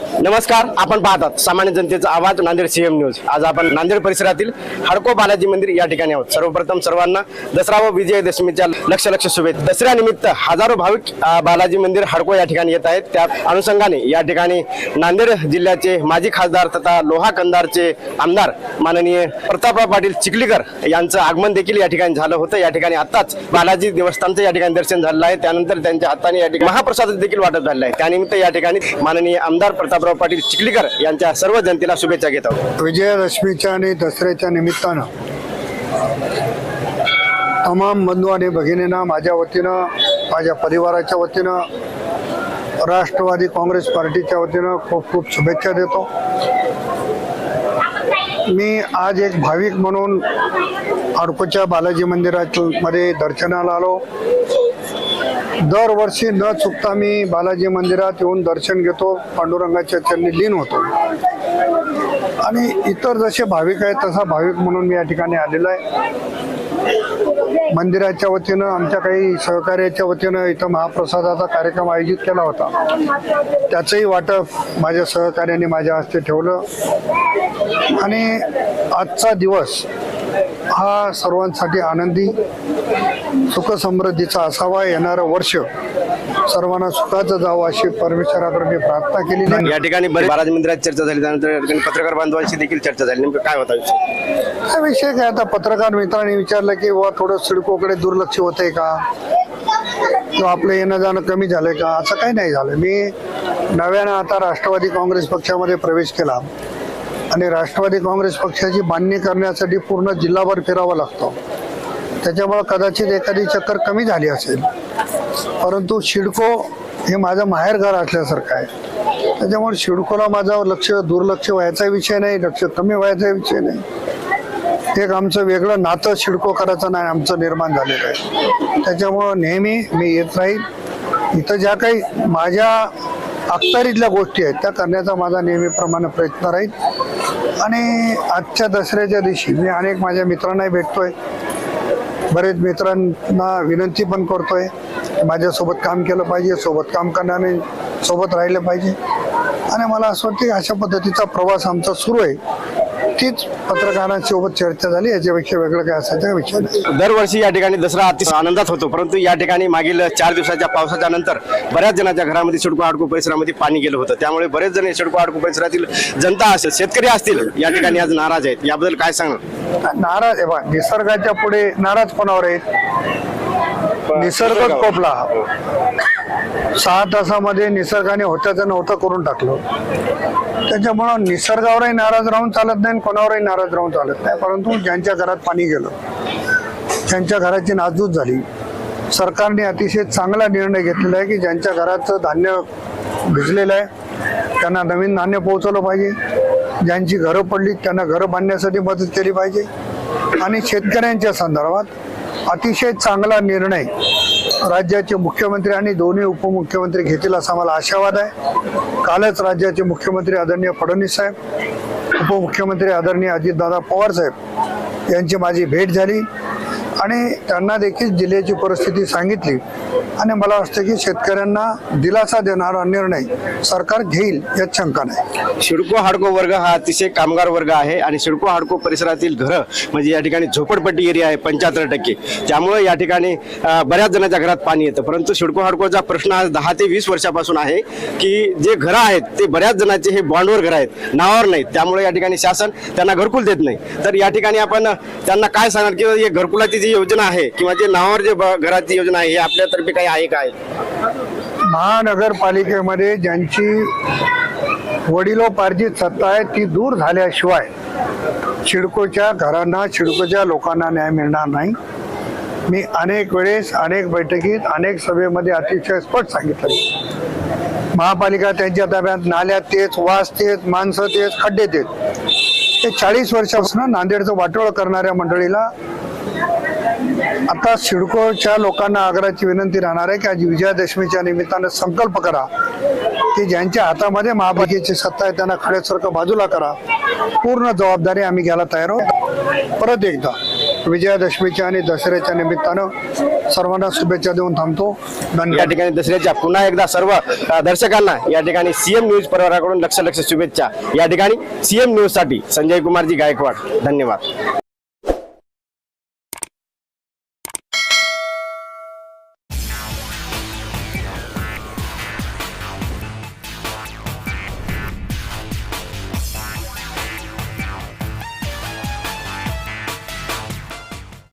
नमस्कार आपण पाहतात सामान्य जनतेचा आवाज नांदेड सीएम न्यूज आज आपण नांदेड परिसरातील हडको बालाजी मंदिर या ठिकाणी आहोत. सर्वप्रथम सर्वांना दसरा व विजयदशमीच्या लक्ष लक्ष शुभेच्छा. दसऱ्यानिमित्त हजारो भाविक बालाजी मंदिर हडको या ठिकाणी येत आहेत. त्या अनुषंगाने या ठिकाणी नांदेड जिल्ह्याचे माजी खासदार तथा लोहा कंदारचे आमदार माननीय प्रतापराव पाटील चिखलीकर यांचं आगमन देखील या ठिकाणी झालं होतं. या ठिकाणी आताच बालाजी देवस्थानचं या ठिकाणी दर्शन झालं आहे. त्यानंतर त्यांच्या हाताने या ठिकाणी महाप्रसाद देखील वाटप झालेला आहे. त्यानिमित्त या ठिकाणी माननीय आमदार प्रतापराव पाटील चिखलीकर यांच्या सर्व जनतेला शुभेच्छा घेत आहोत. विजयादशमीच्या आणि दसऱ्याच्या निमित्तानं तमाम बंधू आणि भगिनींना माझ्या वतीनं माझ्या परिवाराच्या वतीनं राष्ट्रवादी काँग्रेस पार्टीच्या वतीनं खूप खूप शुभेच्छा देतो. मी आज एक भाविक म्हणून अडकोच्या बालाजी मंदिरामध्ये दर्शनाला आलो. दरवर्षी न चुकता मी बालाजी मंदिरात येऊन दर्शन घेतो पांडुरंगाच्या चरणी लीन होतो. आणि इतर जसे भाविक आहेत तसा भाविक म्हणून मी या ठिकाणी आलेलो आहे. मंदिराच्या वतीनं आमच्या काही सहकार्याच्या वतीनं इथं महाप्रसादाचा कार्यक्रम आयोजित केला होता. त्याचंही वाटप माझ्या सहकार्याने माझ्या हस्ते ठेवलं. आणि आजचा दिवस हा सर्वांसाठी आनंदी सुखसमृद्धीचा असावा येणारं वर्ष सर्वांना सुखाचं जावं अशी परमेश्वराकडे मी प्रार्थना आहे. या ठिकाणी बालाजी मंदिरात चर्चा झाली त्यानंतर या ठिकाणी पत्रकार बांधवांशी देखील चर्चा झाली. नेमकं काय होता विषय? हा विषय काय? आता पत्रकार मित्रांनी विचारलं की वा थोडं सिडकोकडे दुर्लक्ष होतंय का? किंवा आपलं येणं जाणं कमी झालंय का? असं काही नाही झालं. मी नव्यानं आता राष्ट्रवादी काँग्रेस पक्षामध्ये प्रवेश केला. आणि राष्ट्रवादी काँग्रेस पक्षाची बांधणी करण्यासाठी पूर्ण जिल्हाभर फिरावं लागतं. त्याच्यामुळं कदाचित एखादी चक्कर कमी झाली असेल. परंतु शिडको हे माझं माहेरघर असल्यासारखं आहे. त्याच्यामुळे शिडकोला माझं लक्ष दुर्लक्ष व्हायचा विषय नाही लक्ष कमी व्हायचा विषय नाही. एक आमचं वेगळं नातं शिडको करायचं नाही आमचं निर्माण झालेलं आहे. त्याच्यामुळं नेहमी मी येत राहील इथं ज्या काही माझ्या अखतारीतल्या गोष्टी आहेत त्या करण्याचा माझा नेहमीप्रमाणे प्रयत्न राहील आणि आजच्या दसऱ्याच्या दिवशी मी अनेक माझ्या मित्रांनाही भेटतोय. बरेच मित्रांना विनंती पण करतोय. माझ्यासोबत काम केलं पाहिजे सोबत काम करणारे सोबत राहिलं पाहिजे. आणि मला असं वाटतं की अशा पद्धतीचा प्रवास आमचा सुरू आहे. तीच पत्रकारांसोबत चर्चा झाली याच्यापेक्षा वेगळं काय असायचं विषय नाही. दरवर्षी या ठिकाणी दसरा अति आनंदात होतो परंतु या ठिकाणी मागील चार दिवसाच्या पावसाच्या नंतर बऱ्याच जणांच्या घरामध्ये सिडको आडको परिसरामध्ये पाणी गेलं होतं. त्यामुळे बरेच जण सिडको आडको परिसरातील जनता असेल शेतकरी असतील या ठिकाणी आज नाराज आहेत. याबद्दल काय सांगणार? नाराज आहे बा निसर्गाच्या पुढे नाराज कोणावर आहेत? निसर्ग कोपला. सहा तासामध्ये निसर्गाने होत्याचं नव्हतं करून टाकलं. त्याच्यामुळं निसर्गावरही नाराज राहून चालत नाही आणि कोणावरही नाराज राहून चालत नाही. परंतु ज्यांच्या घरात पाणी गेलं ज्यांच्या घराची नासधूस झाली सरकारने अतिशय चांगला निर्णय घेतलेला आहे की ज्यांच्या घराचं धान्य भिजलेलं आहे त्यांना नवीन धान्य पोहोचवलं पाहिजे. ज्यांची घरं पडली त्यांना घरं बांधण्यासाठी मदत केली पाहिजे. आणि शेतकऱ्यांच्या संदर्भात अतिशय चांगला निर्णय राज्याचे मुख्यमंत्री आणि दोन्ही उपमुख्यमंत्री घेतील असा मला आशावाद आहे. कालच राज्याचे मुख्यमंत्री आदरणीय फडणवीस साहेब उपमुख्यमंत्री आदरणीय अजितदादा पवार साहेब यांची माझी भेट झाली आणि त्यांना देखील जिल्ह्याची परिस्थिती सांगितली. आणि मला वाटतं की शेतकऱ्यांना दिलासा देणारा निर्णय सरकार घेईल यात शंका नाही. शिडको हाडको वर्ग हा अतिशय कामगार वर्ग आहे आणि शिडको हाडको परिसरातील घरं म्हणजे या ठिकाणी झोपडपट्टी एरिया आहे पंच्याहत्तर टक्के. त्यामुळे या ठिकाणी बऱ्याच जणांच्या घरात पाणी येतं. परंतु शिडको हाडकोचा प्रश्न आज दहा ते वीस वर्षापासून आहे की जे घरं आहेत ते बऱ्याच जणांचे हे बॉन्डवर घर आहेत नावावर नाहीत. त्यामुळे या ठिकाणी शासन त्यांना घरकुल देत नाही. तर या ठिकाणी आपण त्यांना काय सांगणार की हे घरकुलाची जी योजना आहे किंवा जे नावावर जे घराची योजना आहे हे आपल्यातर्फे काही आहे काय? महानगरपालिकेमध्ये ज्यांची वडिलोपार्जित सत्ता आहे ती दूर झाल्याशिवाय शिडकोच्या घरांना शिडकोच्या लोकांना न्याय मिळणार नाही. मी अनेक वेळेस अनेक बैठकीत अनेक सभेमध्ये अतिशय स्पष्ट सांगितलं. महापालिका त्यांच्या ताब्यात नाल्यात तेच वास तेच माणसं तेच खड्डे तेच. ते चाळीस वर्षापासून नांदेडचं वाटोळ करणाऱ्या मंडळीला आता सिडकोच्या लोकांना आग्रहाची विनंती राहणार आहे की आज विजयादशमीच्या निमित्तानं संकल्प करा. की ज्यांच्या हातामध्ये महापालिकेची सत्ता आहे त्यांना खड्यासारखं बाजूला करा. पूर्ण जबाबदारी आम्ही घ्यायला तयार आहोत. परत एकदा विजयादशमीच्या आणि दसऱ्याच्या निमित्तानं सर्वांना शुभेच्छा देऊन थांबतो. या ठिकाणी दसऱ्याच्या पुन्हा एकदा सर्व दर्शकांना या ठिकाणी सीएम न्यूज परिवाराकडून लक्ष लक्ष शुभेच्छा. या ठिकाणी सीएम न्यूजसाठी संजय कुमारजी गायकवाड. धन्यवाद.